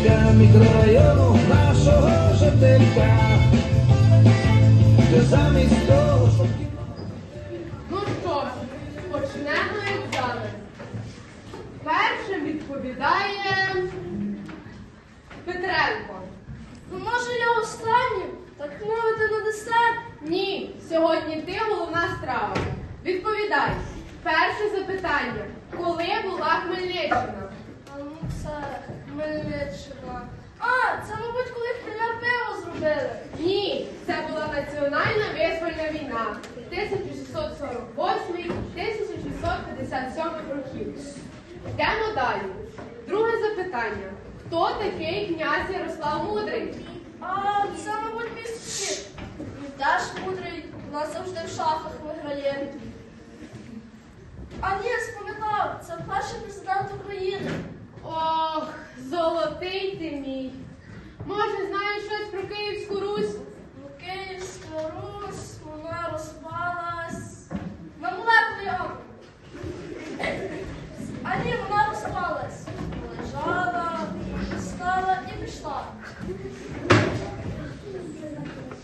Мікрорайону нашого жителька, де замість того, щоб Ну що ж, почнемо екзамен. Першим відповідає Петренко. Ну, може, я останнім? Так мовити на десерт? Ні, сьогодні ти головна страва. Відповідай. Перше запитання. Коли була Хмельниччина? Хмельниччина. А, це, мабуть, коли хмеля пиво зробили. Ні, це була національна визвольна війна 1648-1657 років. Йдемо далі. Друге запитання. Хто такий князь Ярослав Мудрий? А, це, мабуть, місяці. Теж мудрий, у нас завжди в шахах виграє.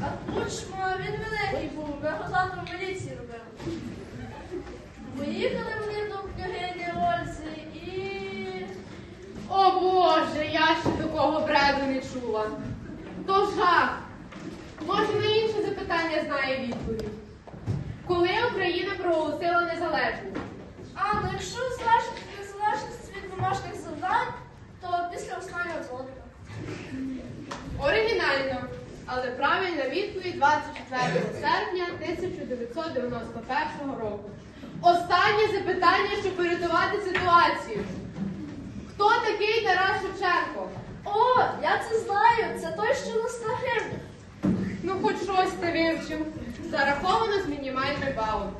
А Кучма, він великий був, ми його завтра в міліції робили. Поїхали вони до княгині Ользи і... О Боже, я ще такого бреду не чула. То жах. Може, на інше запитання знає відповідь. Коли Україна проголосила незалежність? А, ну якщо залежить незалежність від домашніх завдань, то після останнього дзвоника. Оригінально. Але правильна відповідь 24 серпня 1991 року. Останнє запитання, щоб врятувати ситуацію. Хто такий Тарас Шевченко? О, я це знаю, це той, що на 100. Ну, хоч щось ти вивчив. Зараховано з мінімальним балом.